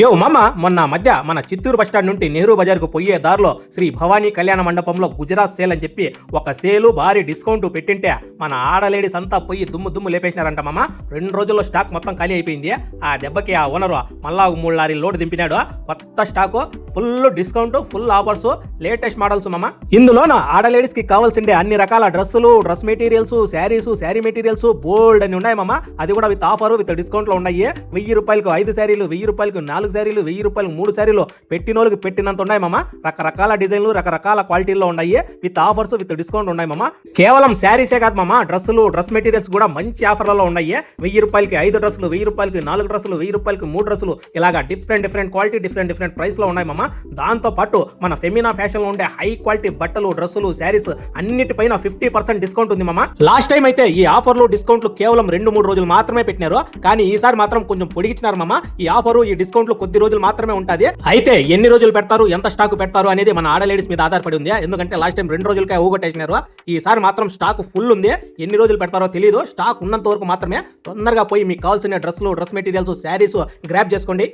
యో మామ మొన్న మధ్య మన చిత్తూరు బస్టాండ్ నుండి నెహ్రూ బజార్కు పోయే దారిలో శ్రీ భవానీ కళ్యాణ మండపంలో గుజరాత్ సేల్ అని చెప్పి ఒక సేలు భారీ డిస్కౌంట్ పెట్టింటే మన ఆడలేడీస్ అంతా పోయి దుమ్ము దుమ్ము లేపేసినారంట మామ. రెండు రోజుల్లో స్టాక్ మొత్తం ఖాళీ అయిపోయింది. ఆ దెబ్బకి ఆ ఓనరు మళ్ళా మూడు లారీ లోడ్ దింపినాడు. కొత్త stock full discount full offers latest models మామ. ఇందులోన ఆడలేడీస్కి కావాల్సిండే అన్ని రకాల డ్రెస్సులు dress materials saris sari materials బోల్డ్ అని ఉన్నాయి మామ. అది కూడా విత్ ఆఫర్ విత్ డిస్కౌంట్లో ఉన్నాయి. వెయ్యి రూపాయలకు ఐదు శారీలు వెయ్యి రూపాయలకు నాలుగు శారీలు వెయ్యి రూపాయలు మూడు శారీలు పెట్టినోళ్ళకి పెట్టినంత ఉన్నాయి మామ? రకరకాల డిజైన్లు రకరకాల క్వాలిటీల్లో ఉన్నాయి. విత్ ఆఫర్స్ విత్ డిస్కౌంట్ ఉన్నాయి మామ. కేవలం శారీసే కాదు మామ డ్రెస్సులు డ్రెస్ మెటీరియల్స్ కూడా మంచి ఆఫర్లలో ఉన్నాయి. వెయ్యి రూపాయలకి ఐదు డ్రెస్సులు వెయ్యి రూపాయలకి నాలుగు డ్రెస్సులు వెయ్యి రూపాయలకి మూడు డ్రెస్సులు. ఇలాగా different different quality different different ప్రైస్లో ఉన్నాయి మామ. దాంతో పాటు మన ఫెమినా ఫ్యాషన్లో ఉండే హై క్వాలిటీ బట్టలు డ్రెస్సులు శారీస్ అన్నిటిపైన ఫిఫ్టీ పర్సెంట్ డిస్కౌంట్ ఉంది మామ. లాస్ట్ టైం అయితే ఈ ఆఫర్లు డిస్కౌంట్లు కేవలం రెండు మూడు రోజులు మాత్రమే పెట్టినారు. కానీ ఈసారి మాత్రం కొంచెం పొడిగించినారు మామ. ఈ ఆఫర్ ఈ డిస్కౌంట్లు కొద్ది రోజులు మాత్రమే ఉంటుంది. అయితే ఎన్ని రోజులు పెడతారు ఎంత స్టాక్ పెడతారు అనేది మన ఆడ లేడీస్ మీద ఆధారపడి ఉంది. ఎందుకంటే లాస్ట్ టైం రెండు రోజులకే ఊగొట్టేసినారు. ఈసారి మాత్రం స్టాక్ ఫుల్ ఉంది. ఎన్ని రోజులు పెడతారో తెలియదు స్టాక్ ఉన్నంత వరకు మాత్రమే తొందరగా పోయి మీకు కావాల్సిన డ్రెస్సులు డ్రెస్ మెటీరియల్స్ శారీస్ గ్రాప్ చేసుకోండి.